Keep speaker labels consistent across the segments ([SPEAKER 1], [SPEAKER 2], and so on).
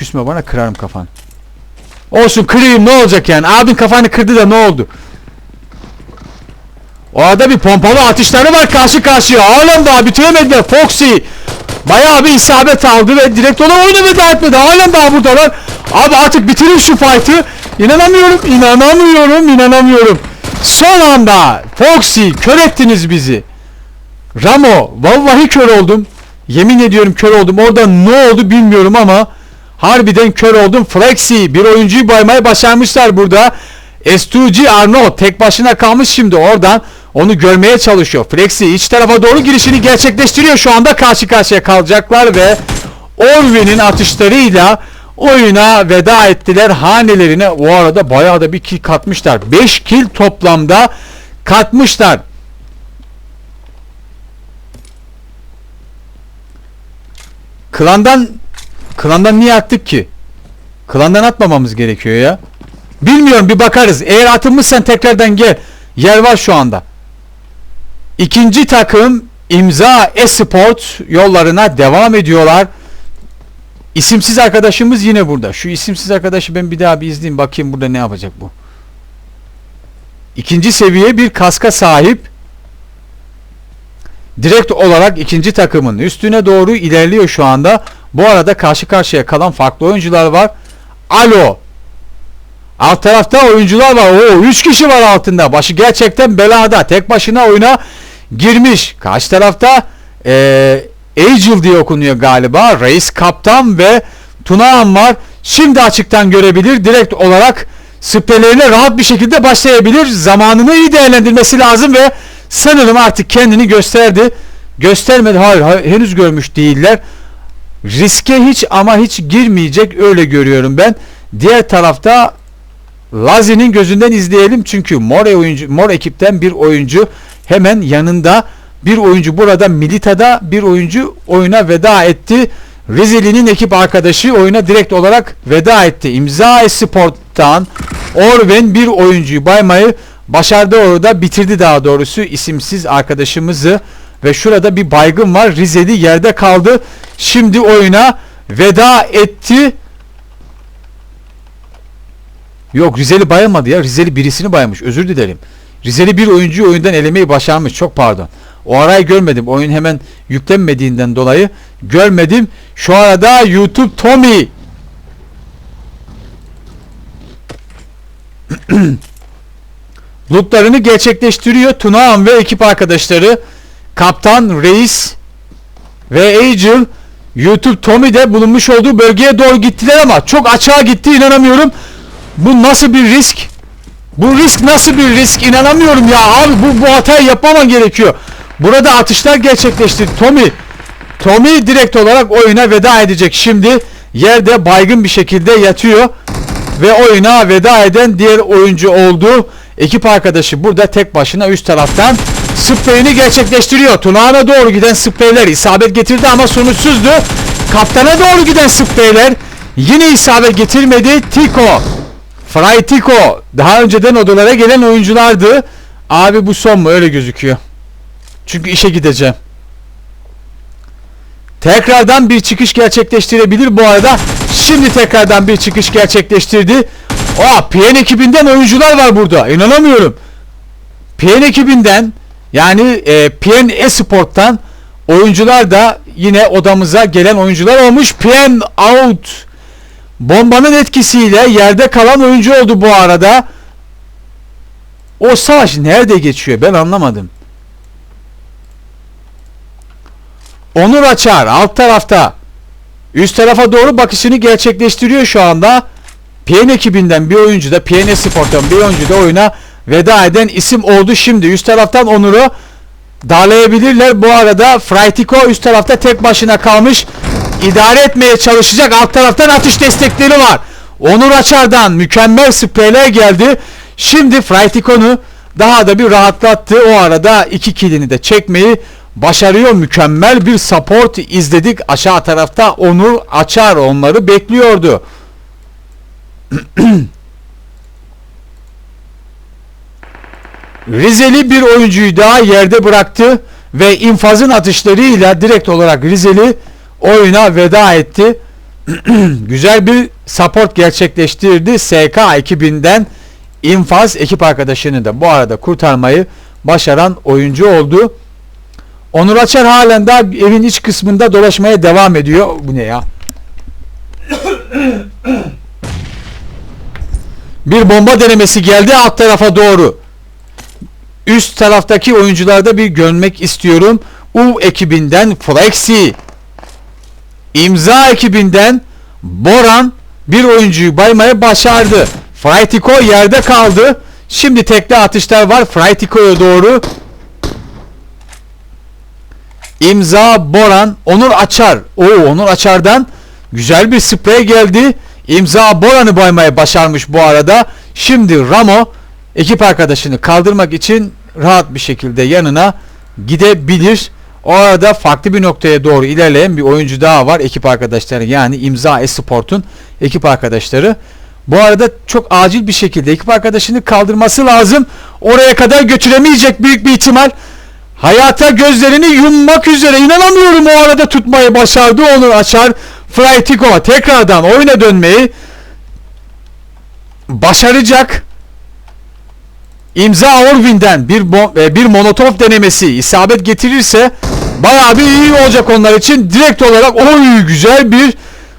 [SPEAKER 1] Küsme bana kırarım kafanı. Olsun kırayım ne olacak yani. Abin kafanı kırdı da ne oldu? O arada bir pompalı atışları var karşı karşıya. Halen daha bitiremediler. Foxy bayağı bir isabet aldı ve direkt ona oyunu veda etmedi. Halen daha buradalar. Abi artık bitirin şu fight'ı. İnanamıyorum, inanamıyorum, inanamıyorum. Son anda Foxy kör ettiniz bizi. Ramo vallahi kör oldum. Yemin ediyorum kör oldum. Orada ne oldu bilmiyorum ama harbiden kör oldum. Flexi bir oyuncuyu baymayı başarmışlar burada. S2G Arnold tek başına kalmış şimdi oradan. Onu görmeye çalışıyor. Flexi iç tarafa doğru girişini gerçekleştiriyor. Şu anda karşı karşıya kalacaklar ve Orvin'in atışlarıyla oyuna veda ettiler hanelerine. O arada bayağı da bir kill katmışlar. 5 kill toplamda katmışlar. Klandan klandan niye attık ki? Klandan atmamamız gerekiyor ya. Bilmiyorum bir bakarız. Eğer atılmışsan tekrardan gel. Yer var şu anda. İkinci takım imza esport yollarına devam ediyorlar. İsimsiz arkadaşımız yine burada. Şu isimsiz arkadaşı ben bir daha bir izleyeyim bakayım burada ne yapacak bu. İkinci seviye bir kaska sahip. Direkt olarak ikinci takımın üstüne doğru ilerliyor şu anda. Bu arada karşı karşıya kalan farklı oyuncular var. Alo. Alt tarafta oyuncular var. Oo 3 kişi var altında. Başı gerçekten belada. Tek başına oyuna girmiş. Karşı tarafta eee Angel diye okunuyor galiba. Reis Kaptan ve Tunağan var. Şimdi açıktan görebilir. Direkt olarak spreylerine rahat bir şekilde başlayabilir. Zamanını iyi değerlendirmesi lazım ve sanırım artık kendini gösterdi. Göstermedi. Hayır, hayır henüz görmüş değiller. Riske hiç ama hiç girmeyecek öyle görüyorum ben. Diğer tarafta Lazi'nin gözünden izleyelim çünkü mor oyuncu mor ekipten bir oyuncu hemen yanında bir oyuncu burada Milita'da bir oyuncu oyuna veda etti. Rizeli'nin ekip arkadaşı oyuna direkt olarak veda etti. İmza Esport'tan Orven bir oyuncuyu baymayı başardı orada bitirdi daha doğrusu isimsiz arkadaşımızı ve şurada bir baygın var. Rizeli yerde kaldı. Şimdi oyuna veda etti. Yok Rizeli bayılmadı ya. Rizeli birisini baymış. Özür dilerim. Rizeli bir oyuncuyu oyundan elemeyi başarmış. Çok pardon. O arayı görmedim. Oyun hemen yüklenmediğinden dolayı görmedim. Şu arada YouTube Tommy lootlarını gerçekleştiriyor. Tunağan ve ekip arkadaşları Kaptan Reis ve Angel YouTube Tommy de bulunmuş olduğu bölgeye doğru gittiler ama çok açığa gitti inanamıyorum. Bu nasıl bir risk? Bu risk nasıl bir risk? İnanamıyorum ya abi bu, bu hatayı yapmaman gerekiyor. Burada atışlar gerçekleşti. Tommy Tommy direkt olarak oyuna veda edecek. Şimdi yerde baygın bir şekilde yatıyor ve oyuna veda eden diğer oyuncu oldu. Ekip arkadaşı burada tek başına üst taraftan spreyini gerçekleştiriyor. Tunağına doğru giden spreyler isabet getirdi ama sonuçsuzdu. Kaptana doğru giden spreyler yine isabet getirmedi. Tiko Fry Tiko daha önceden odalara gelen oyunculardı. Abi bu son mu? Öyle gözüküyor. Çünkü işe gideceğim. Tekrardan bir çıkış gerçekleştirebilir bu arada. Şimdi tekrardan bir çıkış gerçekleştirdi. Aa PN ekibinden oyuncular var burada. İnanamıyorum. PN ekibinden yani e, PN Esport'tan oyuncular da yine odamıza gelen oyuncular olmuş. PN Out bombanın etkisiyle yerde kalan oyuncu oldu bu arada. O savaş nerede geçiyor ben anlamadım. Onur Açar alt tarafta üst tarafa doğru bakışını gerçekleştiriyor şu anda. PN ekibinden bir oyuncu da PN Spor'tan bir oyuncu da oyuna veda eden isim oldu şimdi. Üst taraftan Onur'u darlayabilirler. Bu arada Fraytiko üst tarafta tek başına kalmış. İdare etmeye çalışacak. Alt taraftan atış destekleri var. Onur Açar'dan mükemmel spreyler geldi. Şimdi Fraytiko'nu daha da bir rahatlattı. O arada iki kilini de çekmeyi başarıyor. Mükemmel bir support izledik. Aşağı tarafta Onur Açar onları bekliyordu. Rizeli bir oyuncuyu daha yerde bıraktı ve infazın atışlarıyla direkt olarak Rizeli oyuna veda etti. güzel bir support gerçekleştirdi. SK ekibinden infaz ekip arkadaşını da bu arada kurtarmayı başaran oyuncu oldu. Onur Açar halen daha evin iç kısmında dolaşmaya devam ediyor. Bu ne ya? Bir bomba denemesi geldi alt tarafa doğru. Üst taraftaki oyuncularda bir görmek istiyorum. U ekibinden Flexi. İmza ekibinden Boran bir oyuncuyu baymaya başardı. Freitiko yerde kaldı. Şimdi tekli atışlar var Freitiko'ya doğru. İmza Boran, Onur Açar. Oo Onur Açar'dan güzel bir sprey geldi. İmza Boran'ı baymaya başarmış bu arada. Şimdi Ramo ekip arkadaşını kaldırmak için rahat bir şekilde yanına gidebilir. O arada farklı bir noktaya doğru ilerleyen bir oyuncu daha var ekip arkadaşları yani İmza Esport'un ekip arkadaşları. Bu arada çok acil bir şekilde ekip arkadaşını kaldırması lazım. Oraya kadar götüremeyecek büyük bir ihtimal. Hayata gözlerini yummak üzere inanamıyorum o arada tutmayı başardı onu açar. Freitiko tekrardan oyuna dönmeyi başaracak. İmza Orvin'den bir e, bir monotof denemesi isabet getirirse bayağı bir iyi olacak onlar için. Direkt olarak oy güzel bir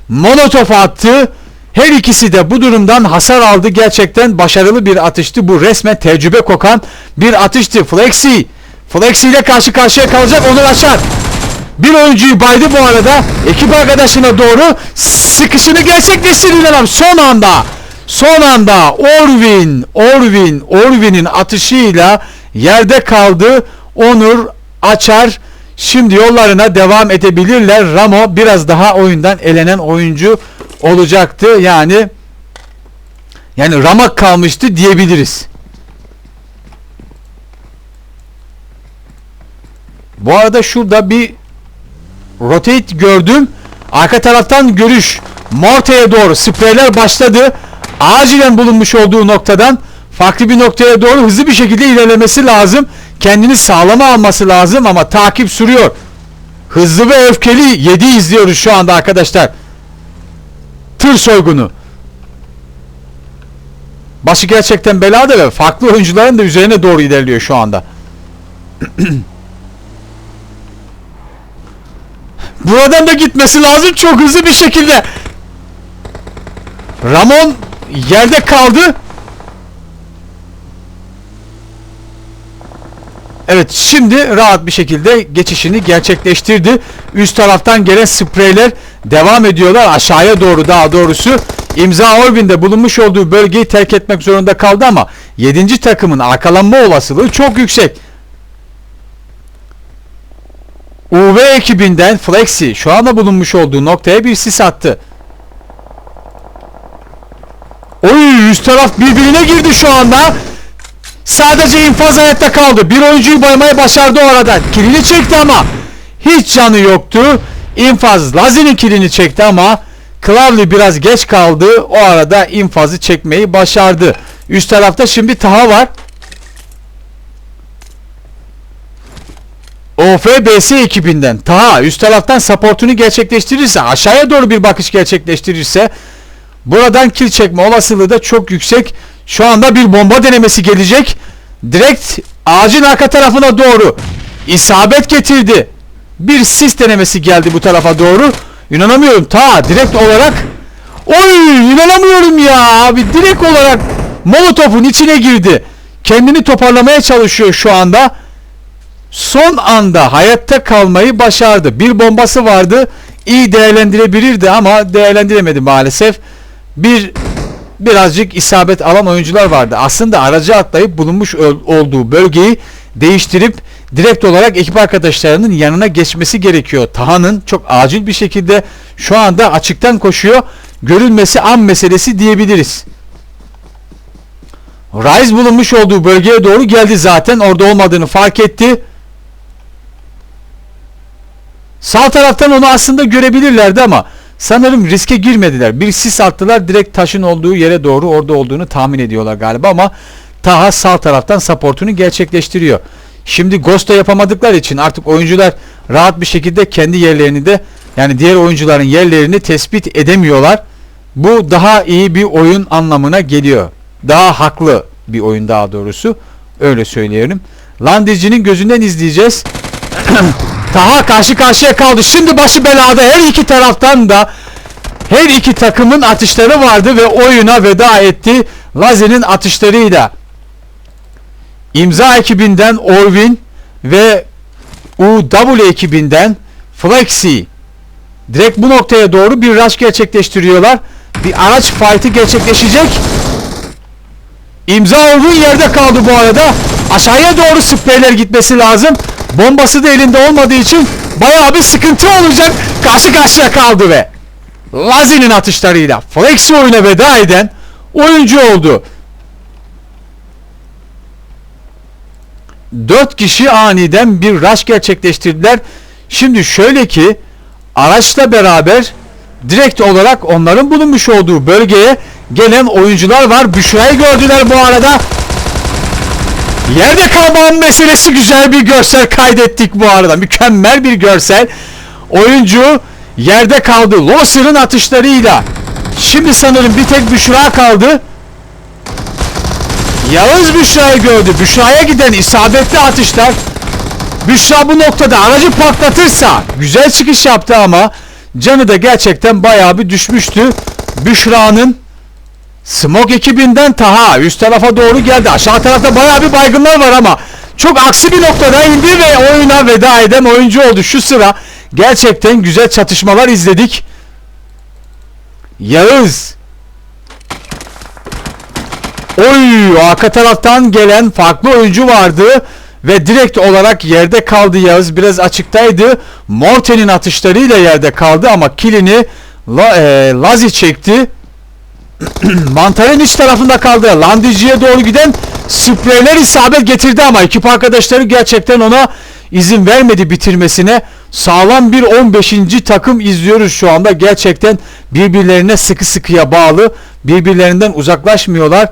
[SPEAKER 1] monotof attı. Her ikisi de bu durumdan hasar aldı. Gerçekten başarılı bir atıştı. Bu resmen tecrübe kokan bir atıştı. Flexi. Flexi ile karşı karşıya kalacak. Onur Açar. Bir oyuncuyu baydı bu arada. Ekip arkadaşına doğru sıkışını gerçekleştirdi adam son anda. Son anda Orvin, Orvin, Orvin'in atışıyla yerde kaldı. Onur Açar şimdi yollarına devam edebilirler. Ramo biraz daha oyundan elenen oyuncu olacaktı. Yani yani ramak kalmıştı diyebiliriz. Bu arada şurada bir rotate gördüm. Arka taraftan görüş. Morte'ye doğru spreyler başladı. Acilen bulunmuş olduğu noktadan farklı bir noktaya doğru hızlı bir şekilde ilerlemesi lazım. Kendini sağlama alması lazım ama takip sürüyor. Hızlı ve öfkeli 7 izliyoruz şu anda arkadaşlar. Tır soygunu. Başı gerçekten belada ve farklı oyuncuların da üzerine doğru ilerliyor şu anda. Buradan da gitmesi lazım çok hızlı bir şekilde. Ramon yerde kaldı. Evet şimdi rahat bir şekilde geçişini gerçekleştirdi. Üst taraftan gelen spreyler devam ediyorlar aşağıya doğru daha doğrusu. İmza Orvin'de bulunmuş olduğu bölgeyi terk etmek zorunda kaldı ama 7. takımın arkalanma olasılığı çok yüksek. UV ekibinden Flexi şu anda bulunmuş olduğu noktaya bir sis attı. Oy üst taraf birbirine girdi şu anda. Sadece infaz hayatta kaldı. Bir oyuncuyu baymaya başardı o arada. Kilini çekti ama hiç canı yoktu. İnfaz Lazi'nin kilini çekti ama Clavli biraz geç kaldı. O arada infazı çekmeyi başardı. Üst tarafta şimdi Taha var. OFBS ekibinden Taha üst taraftan supportunu gerçekleştirirse aşağıya doğru bir bakış gerçekleştirirse buradan kill çekme olasılığı da çok yüksek. Şu anda bir bomba denemesi gelecek. Direkt ağacın arka tarafına doğru isabet getirdi. Bir sis denemesi geldi bu tarafa doğru. İnanamıyorum ta direkt olarak Oy inanamıyorum ya abi direkt olarak Molotov'un içine girdi. Kendini toparlamaya çalışıyor şu anda son anda hayatta kalmayı başardı. Bir bombası vardı. İyi değerlendirebilirdi ama değerlendiremedi maalesef. Bir birazcık isabet alan oyuncular vardı. Aslında aracı atlayıp bulunmuş olduğu bölgeyi değiştirip direkt olarak ekip arkadaşlarının yanına geçmesi gerekiyor. Taha'nın çok acil bir şekilde şu anda açıktan koşuyor. Görülmesi an meselesi diyebiliriz. Rise bulunmuş olduğu bölgeye doğru geldi zaten. Orada olmadığını fark etti. Sağ taraftan onu aslında görebilirlerdi ama sanırım riske girmediler. Bir sis attılar direkt taşın olduğu yere doğru orada olduğunu tahmin ediyorlar galiba ama Taha sağ taraftan supportunu gerçekleştiriyor. Şimdi Ghost'a yapamadıkları için artık oyuncular rahat bir şekilde kendi yerlerini de Yani diğer oyuncuların yerlerini tespit edemiyorlar. Bu daha iyi bir oyun anlamına geliyor. Daha haklı bir oyun daha doğrusu. Öyle söyleyelim. Landici'nin gözünden izleyeceğiz. Taha karşı karşıya kaldı. Şimdi başı belada her iki taraftan da her iki takımın atışları vardı ve oyuna veda etti. Lazi'nin atışlarıyla. İmza ekibinden Orvin ve UW ekibinden Flexi direkt bu noktaya doğru bir rush gerçekleştiriyorlar. Bir araç fight'ı gerçekleşecek. İmza Orvin yerde kaldı bu arada. Aşağıya doğru spreyler gitmesi lazım. Bombası da elinde olmadığı için bayağı bir sıkıntı olacak. Karşı karşıya kaldı ve Lazi'nin atışlarıyla Flexi oyuna veda eden oyuncu oldu. 4 kişi aniden bir rush gerçekleştirdiler. Şimdi şöyle ki araçla beraber direkt olarak onların bulunmuş olduğu bölgeye gelen oyuncular var. Büşra'yı gördüler bu arada. Yerde kalmanın meselesi güzel bir görsel kaydettik bu arada. Mükemmel bir görsel. Oyuncu yerde kaldı. Losser'ın atışlarıyla. Şimdi sanırım bir tek Büşra kaldı. Yağız Büşra'yı gördü. Büşra'ya giden isabetli atışlar. Büşra bu noktada aracı patlatırsa güzel çıkış yaptı ama canı da gerçekten bayağı bir düşmüştü. Büşra'nın Smok ekibinden Taha üst tarafa doğru geldi. Aşağı tarafta bayağı bir baygınlar var ama çok aksi bir noktada indi ve oyuna veda eden oyuncu oldu. Şu sıra gerçekten güzel çatışmalar izledik. Yağız Oy arka taraftan gelen farklı oyuncu vardı ve direkt olarak yerde kaldı Yağız biraz açıktaydı. Morten'in atışlarıyla yerde kaldı ama kilini La, e, Lazi çekti. Mantarın iç tarafında kaldı. Landici'ye doğru giden spreyler isabet getirdi ama ekip arkadaşları gerçekten ona izin vermedi bitirmesine. Sağlam bir 15. takım izliyoruz şu anda. Gerçekten birbirlerine sıkı sıkıya bağlı. Birbirlerinden uzaklaşmıyorlar.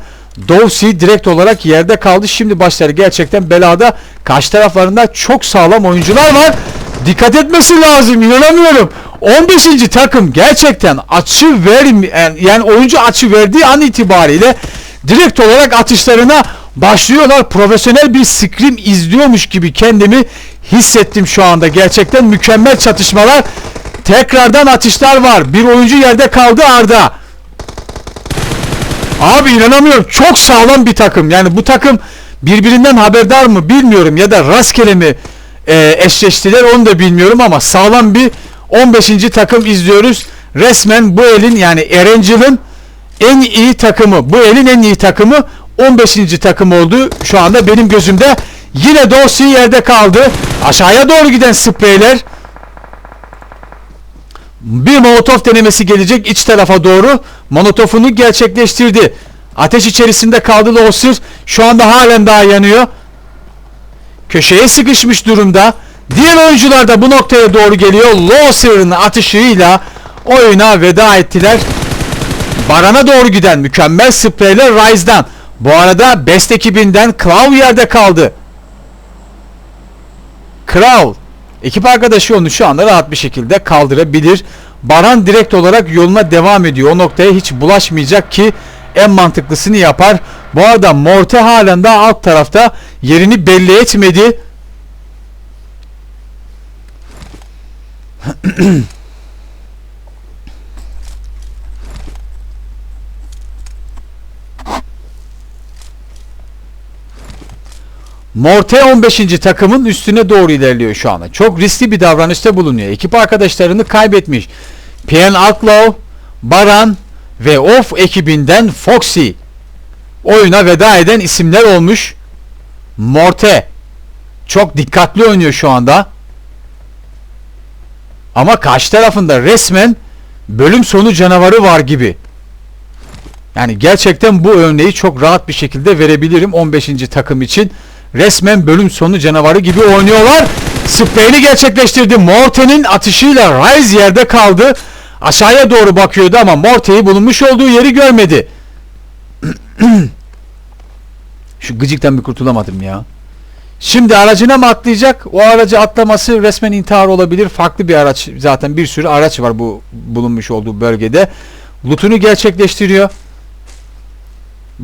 [SPEAKER 1] Dovsi direkt olarak yerde kaldı. Şimdi başları gerçekten belada. Karşı taraflarında çok sağlam oyuncular var. Dikkat etmesi lazım. İnanamıyorum. 15. takım gerçekten açı ver yani oyuncu açı verdiği an itibariyle direkt olarak atışlarına başlıyorlar. Profesyonel bir scrim izliyormuş gibi kendimi hissettim şu anda. Gerçekten mükemmel çatışmalar. Tekrardan atışlar var. Bir oyuncu yerde kaldı Arda. Abi inanamıyorum. Çok sağlam bir takım. Yani bu takım birbirinden haberdar mı bilmiyorum ya da rastgele mi e, eşleştiler onu da bilmiyorum ama sağlam bir 15. takım izliyoruz. Resmen bu elin yani Erangel'ın en iyi takımı. Bu elin en iyi takımı 15. takım oldu. Şu anda benim gözümde yine Dorsey yerde kaldı. Aşağıya doğru giden spreyler. Bir molotof denemesi gelecek iç tarafa doğru. Molotofunu gerçekleştirdi. Ateş içerisinde kaldı Lawser. Şu anda halen daha yanıyor. Köşeye sıkışmış durumda. Diğer oyuncular da bu noktaya doğru geliyor. Lawser'ın atışıyla oyuna veda ettiler. Baran'a doğru giden mükemmel spreyler Rise'dan. Bu arada Best ekibinden Crow yerde kaldı. Crow ekip arkadaşı onu şu anda rahat bir şekilde kaldırabilir. Baran direkt olarak yoluna devam ediyor. O noktaya hiç bulaşmayacak ki en mantıklısını yapar. Bu arada Morte halen daha alt tarafta yerini belli etmedi. Morte 15. takımın üstüne doğru ilerliyor şu anda. Çok riskli bir davranışta bulunuyor. Ekip arkadaşlarını kaybetmiş. Pian Outlaw, Baran ve Off ekibinden Foxy oyuna veda eden isimler olmuş. Morte çok dikkatli oynuyor şu anda. Ama karşı tarafında resmen bölüm sonu canavarı var gibi. Yani gerçekten bu örneği çok rahat bir şekilde verebilirim 15. takım için. Resmen bölüm sonu canavarı gibi oynuyorlar. Spreyini gerçekleştirdi. Morte'nin atışıyla Rise yerde kaldı. Aşağıya doğru bakıyordu ama Morte'yi bulunmuş olduğu yeri görmedi. Şu gıcıktan bir kurtulamadım ya. Şimdi aracına mı atlayacak? O aracı atlaması resmen intihar olabilir. Farklı bir araç. Zaten bir sürü araç var bu bulunmuş olduğu bölgede. Lootunu gerçekleştiriyor.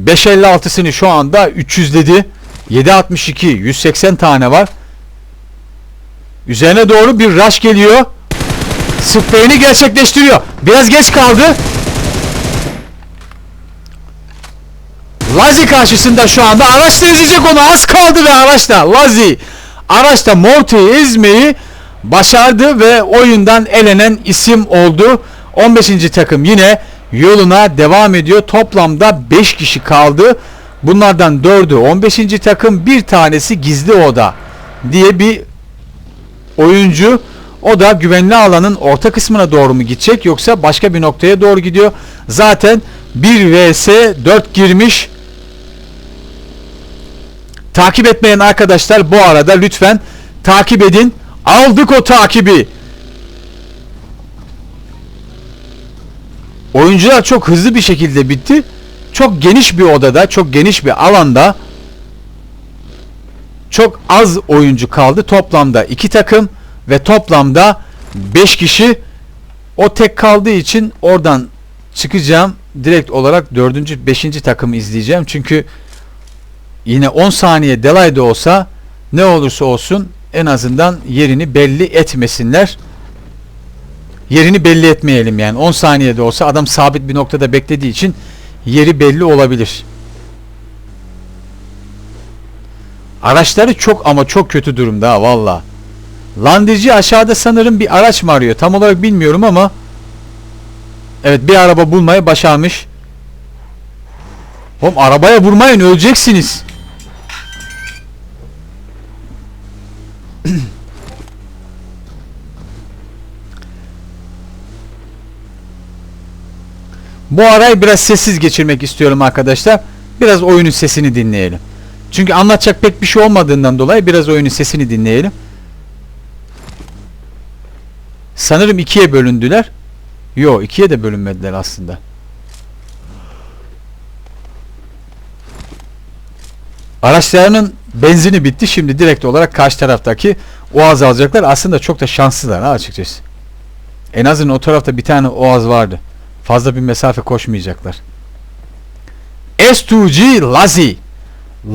[SPEAKER 1] 556'sını şu anda 300'ledi. 762 180 tane var. Üzerine doğru bir rush geliyor. Spreyini gerçekleştiriyor. Biraz geç kaldı. Lazi karşısında şu anda araç da ezecek onu az kaldı ve araç da Lazi araç da ezmeyi başardı ve oyundan elenen isim oldu. 15. takım yine yoluna devam ediyor. Toplamda 5 kişi kaldı. Bunlardan 4'ü 15. takım bir tanesi gizli oda diye bir oyuncu o da güvenli alanın orta kısmına doğru mu gidecek yoksa başka bir noktaya doğru gidiyor. Zaten 1 vs 4 girmiş. Takip etmeyen arkadaşlar bu arada lütfen takip edin. Aldık o takibi. Oyuncular çok hızlı bir şekilde bitti. Çok geniş bir odada, çok geniş bir alanda çok az oyuncu kaldı. Toplamda iki takım ve toplamda 5 kişi o tek kaldığı için oradan çıkacağım. Direkt olarak 4. 5. takımı izleyeceğim. Çünkü yine 10 saniye delay de olsa ne olursa olsun en azından yerini belli etmesinler. Yerini belli etmeyelim yani. 10 saniyede olsa adam sabit bir noktada beklediği için yeri belli olabilir. Araçları çok ama çok kötü durumda ha valla. Landici aşağıda sanırım bir araç mı arıyor? Tam olarak bilmiyorum ama Evet bir araba bulmayı başarmış. Oğlum arabaya vurmayın öleceksiniz. Bu arayı biraz sessiz geçirmek istiyorum arkadaşlar. Biraz oyunun sesini dinleyelim. Çünkü anlatacak pek bir şey olmadığından dolayı biraz oyunun sesini dinleyelim. Sanırım ikiye bölündüler. Yo ikiye de bölünmediler aslında. Araçlarının benzini bitti. Şimdi direkt olarak karşı taraftaki Oğaz alacaklar. Aslında çok da şanslılar ha açıkçası. En azından o tarafta bir tane Oğaz vardı. Fazla bir mesafe koşmayacaklar. S2G Lazi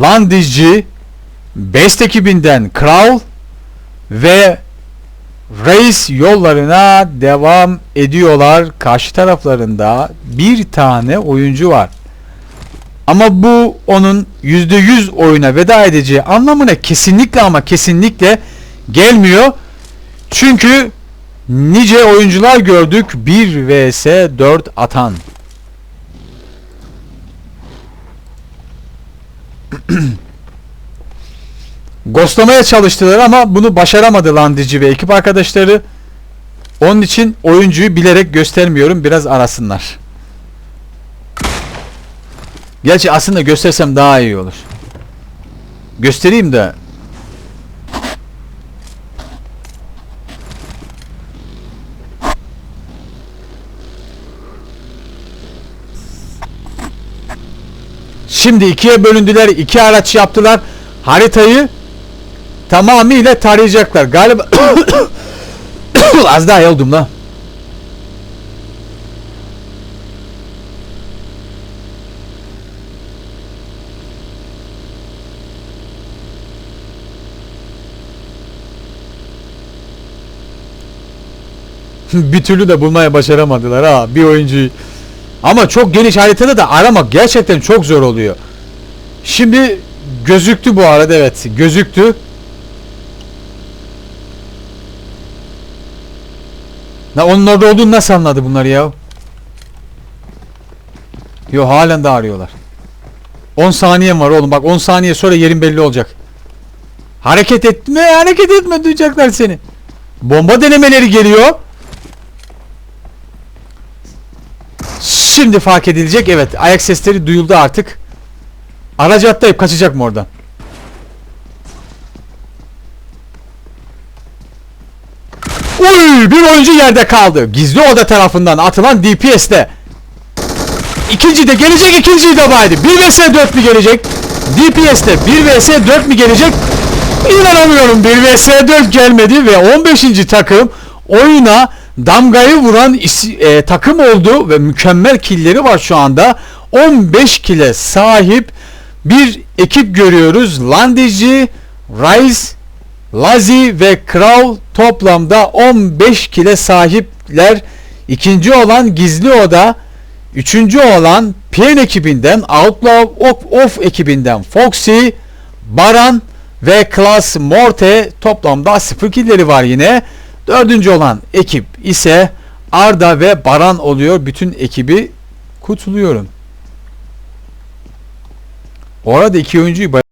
[SPEAKER 1] Landici Best ekibinden Kral ve Reis yollarına devam ediyorlar. Karşı taraflarında bir tane oyuncu var. Ama bu onun %100 oyuna veda edeceği anlamına kesinlikle ama kesinlikle gelmiyor. Çünkü nice oyuncular gördük 1 vs 4 atan. Ghostlamaya çalıştılar ama bunu başaramadı Landici ve ekip arkadaşları. Onun için oyuncuyu bilerek göstermiyorum. Biraz arasınlar. Gerçi aslında göstersem daha iyi olur. Göstereyim de. Şimdi ikiye bölündüler. iki araç yaptılar. Haritayı tamamıyla tarayacaklar. Galiba az daha yoldum la. bir türlü de bulmaya başaramadılar ha bir oyuncuyu. Ama çok geniş haritada da aramak gerçekten çok zor oluyor. Şimdi gözüktü bu arada evet gözüktü. Na onun orada olduğunu nasıl anladı bunlar ya? Yo halen de arıyorlar. 10 saniyem var oğlum bak 10 saniye sonra yerin belli olacak. Hareket etme hareket etme duyacaklar seni. Bomba denemeleri geliyor. Şimdi fark edilecek evet ayak sesleri duyuldu artık. Aracı atlayıp kaçacak mı oradan? Uy bir oyuncu yerde kaldı. Gizli oda tarafından atılan DPS'te. İkinci de gelecek ikinciyi de baydı. 1 vs 4 mi gelecek? DPS'te 1 vs 4 mi gelecek? İnanamıyorum 1 vs 4 gelmedi ve 15. takım oyuna damgayı vuran e, takım oldu ve mükemmel killeri var şu anda. 15 kile sahip bir ekip görüyoruz. Landici, Rice, Lazi ve Kral toplamda 15 kile sahipler. İkinci olan Gizli Oda, üçüncü olan PN ekibinden Outlaw Off, Off ekibinden Foxy, Baran ve Class Morte toplamda 0 killeri var yine. Dördüncü olan ekip ise Arda ve Baran oluyor. Bütün ekibi kutluyorum. Orada iki oyuncuyu